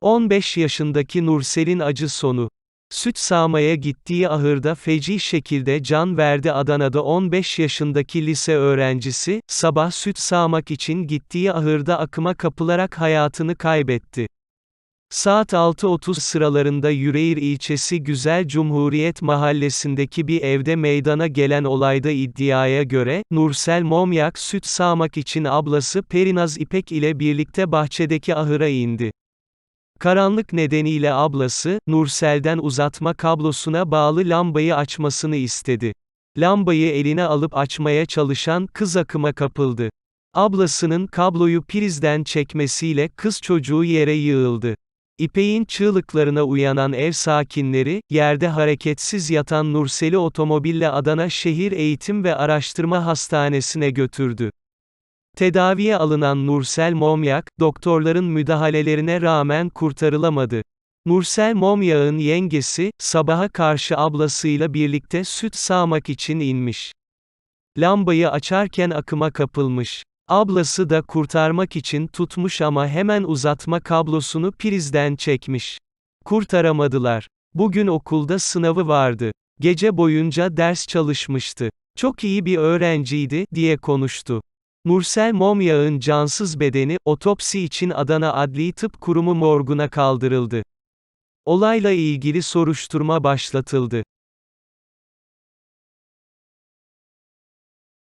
15 yaşındaki Nursel'in acı sonu. Süt sağmaya gittiği ahırda feci şekilde can verdi Adana'da 15 yaşındaki lise öğrencisi, sabah süt sağmak için gittiği ahırda akıma kapılarak hayatını kaybetti. Saat 6.30 sıralarında Yüreğir ilçesi Güzel Cumhuriyet mahallesindeki bir evde meydana gelen olayda iddiaya göre, Nursel Momyak süt sağmak için ablası Perinaz İpek ile birlikte bahçedeki ahıra indi. Karanlık nedeniyle ablası, Nursel'den uzatma kablosuna bağlı lambayı açmasını istedi. Lambayı eline alıp açmaya çalışan kız akıma kapıldı. Ablasının kabloyu prizden çekmesiyle kız çocuğu yere yığıldı. İpek'in çığlıklarına uyanan ev sakinleri, yerde hareketsiz yatan Nursel'i otomobille Adana Şehir Eğitim ve Araştırma Hastanesi'ne götürdü. Tedaviye alınan Nursel Momyak, doktorların müdahalelerine rağmen kurtarılamadı. Nursel Momyak'ın yengesi, sabaha karşı ablasıyla birlikte süt sağmak için inmiş. Lambayı açarken akıma kapılmış. Ablası da kurtarmak için tutmuş ama hemen uzatma kablosunu prizden çekmiş. Kurtaramadılar. Bugün okulda sınavı vardı. Gece boyunca ders çalışmıştı. Çok iyi bir öğrenciydi, diye konuştu. Nursel Momyak'ın cansız bedeni, otopsi için Adana Adli Tıp Kurumu morguna kaldırıldı. Olayla ilgili soruşturma başlatıldı.